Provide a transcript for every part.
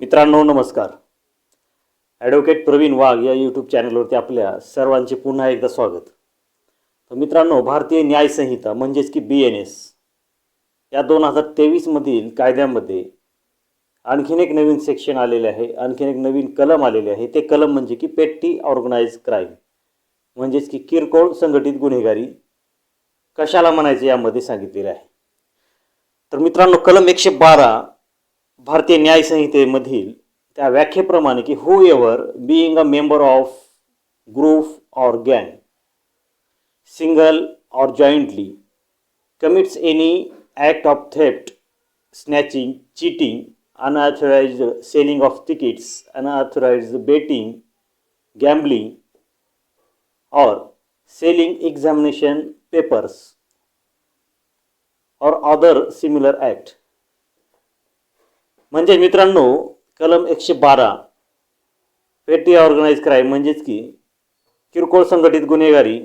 मित्रांनो नमस्कार. ॲडव्होकेट प्रवीण वाघ या यूट्यूब चॅनलवरती आपल्या सर्वांचे पुन्हा एकदा स्वागत. तर मित्रांनो भारतीय न्यायसंहिता म्हणजेच की बी एन एस या दोन हजार तेवीसमधील कायद्यामध्ये आणखीन एक नवीन सेक्शन आलेले आहे आणखीन एक नवीन कलम आलेले आहे. ते कलम म्हणजे की पेट्टी ऑर्गनाइज क्राईम म्हणजेच की किरकोळ संघटित गुन्हेगारी कशाला म्हणायचे यामध्ये सांगितलेले आहे. तर मित्रांनो कलम एकशे बारा भारतीय न्यायसंहितेमधील त्या व्याख्येप्रमाणे की whoever being a member of group or गँग single or jointly commits any act of theft snatching cheating unauthorised selling of tickets unauthorised betting gambling or selling examination papers or other similar act म्हणजे मित्रांनो कलम एकशे बारा पेटी organise crime म्हणजेच की किरकोळ संघटित गुन्हेगारी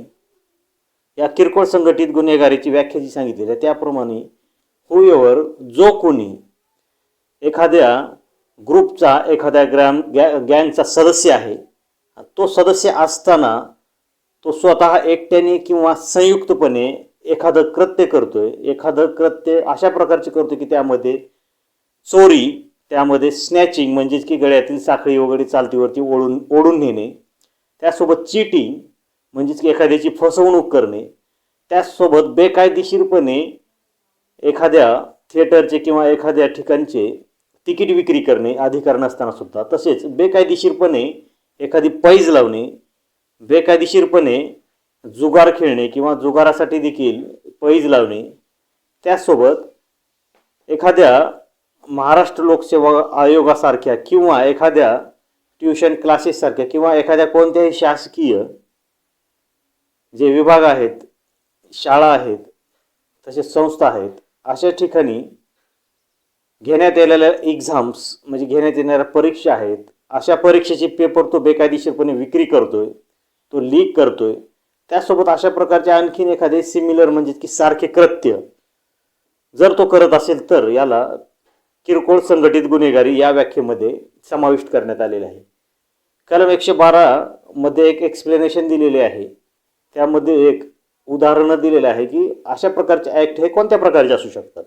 या किरकोळ संघटित गुन्हेगारीची व्याख्या जी सांगितलेली आहे त्याप्रमाणे हुएवर जो कोणी एखाद्या ग्रुपचा एखाद्या ग्रॅम गॅ गँगचा सदस्य आहे तो सदस्य असताना तो स्वतः एकट्याने किंवा संयुक्तपणे एखादं कृत्य करतोय एखादं कृत्य अशा प्रकारचे करतो की त्यामध्ये चोरी त्यामध्ये स्नॅचिंग म्हणजेच की गळ्यातील साखळी वगैरे चालतीवरती ओढून ओढून नेणे. त्यासोबत चिटिंग म्हणजेच की एखाद्याची फसवणूक करणे. त्याचसोबत बेकायदेशीरपणे एखाद्या थिएटरचे किंवा एखाद्या ठिकाणचे तिकीट विक्री करणे अधिकार नसताना सुद्धा. तसेच बेकायदेशीरपणे एखादी पैज लावणे बेकायदेशीरपणे जुगार खेळणे किंवा जुगारासाठी देखील पैज लावणे. त्याचसोबत एखाद्या महाराष्ट्र लोकसेवा आयोगासारख्या किंवा एखाद्या ट्युशन क्लासेससारख्या किंवा एखाद्या कोणत्याही शासकीय जे विभाग आहेत शाळा आहेत तसेच संस्था आहेत अशा ठिकाणी घेण्यात येलेल्या एक्झाम्स म्हणजे घेण्यात येणाऱ्या परीक्षा आहेत अशा परीक्षेचे पेपर तो बेकायदेशीरपणे विक्री करतोय तो लीक करतोय त्यासोबत अशा प्रकारचे आणखीन एखादे सिमिलर म्हणजे की सारखे कृत्य जर तो करत असेल तर याला किरकोळ संघटित गुन्हेगारी या व्याख्येमध्ये समाविष्ट करण्यात आलेले आहे. कलम एकशे बारामध्ये एक एक्सप्लेनेशन दिलेले आहे. त्यामध्ये एक उदाहरणं दिलेलं आहे की अशा प्रकारचे ॲक्ट हे कोणत्या प्रकारचे असू शकतात?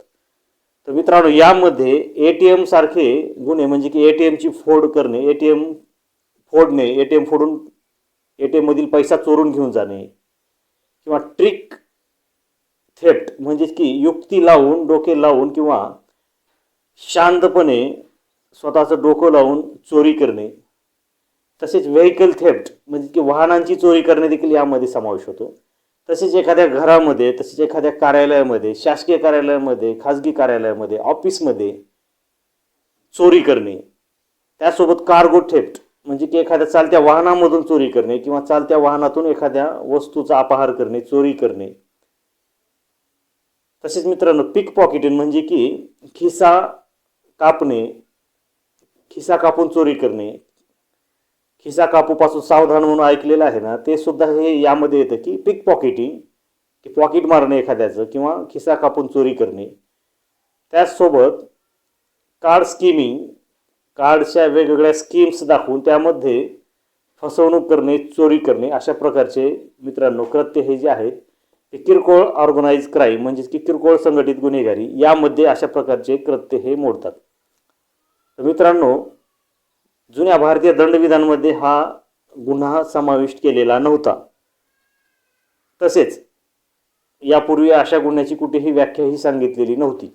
तर मित्रांनो यामध्ये ए टी एमसारखे गुन्हे म्हणजे की ए टी एमची फोड करणे ए टी एम फोडणे ए टी एम फोडून ए टी एममधील पैसा चोरून घेऊन जाणे किंवा ट्रिक थेफ्ट म्हणजेच की युक्ती लावून डोके लावून किंवा शांतपणे स्वतःचं डोकं लावून चोरी करणे तसेच व्हेकल थेफ्ट म्हणजे की वाहनांची चोरी करणे देखील यामध्ये समावेश होतो. तसेच एखाद्या घरामध्ये तसेच एखाद्या कार्यालयामध्ये शासकीय कार्यालयामध्ये खाजगी कार्यालयामध्ये ऑफिसमध्ये चोरी करणे त्यासोबत कार्गो थेफ्ट म्हणजे की एखाद्या चालत्या वाहनामधून चोरी करणे किंवा चालत्या वाहनातून एखाद्या वस्तूचा अपहार करणे चोरी करणे. तसेच मित्रांनो पिक पॉकेटिंग म्हणजे की खिसा कापणे खिसा कापून चोरी करणे. खिसा कापूपासून सावधान म्हणून ऐकलेलं आहे ना ते सुद्धा हे यामध्ये येतं की पिक पॉकेटिंग की पॉकेट मारणे एखाद्याचं किंवा खिसा कापून चोरी करणे. त्याचसोबत कार्ड स्कीमिंग कार्डच्या वेगवेगळ्या स्कीम्स दाखवून त्यामध्ये फसवणूक करणे चोरी करणे अशा प्रकारचे मित्रांनो कृत्य हे जे आहेत ते किरकोळ ऑर्गनाईज क्राईम म्हणजेच की किरकोळ संघटित गुन्हेगारी यामध्ये अशा प्रकारचे कृत्य हे मोडतात. तर मित्रांनो जुन्या भारतीय दंडविधानमध्ये हा गुन्हा समाविष्ट केलेला नव्हता. तसेच यापूर्वी अशा गुन्ह्याची कुठेही व्याख्याही सांगितलेली नव्हती.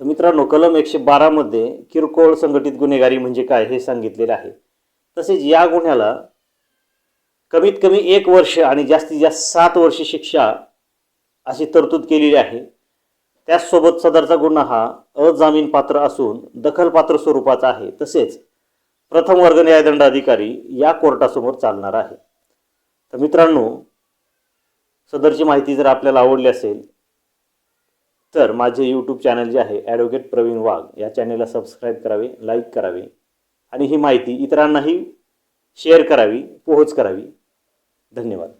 तर मित्रांनो कलम एकशे बारामध्ये किरकोळ संघटित गुन्हेगारी म्हणजे काय हे सांगितलेलं आहे. तसेच या गुन्ह्याला कमीत कमी एक वर्ष आणि जास्तीत जास्त सात वर्ष शिक्षा अशी तरतूद केलेली आहे. त्याचसोबत सदरचा गुन्हा हा अजामीन पात्र असून दखलपात्र स्वरूपाचा आहे. तसेच प्रथम वर्ग न्यायदंड अधिकारी या कोर्टासमोर चालणार आहे. तर मित्रांनो सदरची माहिती जर आपल्याला आवडली असेल तर माझे यूट्यूब चॅनल जे आहे ॲडव्होकेट प्रवीण वाघ या चॅनेलला सबस्क्राईब करावे लाईक करावे आणि ही माहिती इतरांनाही शेअर करावी पोहोच करावी. धन्यवाद.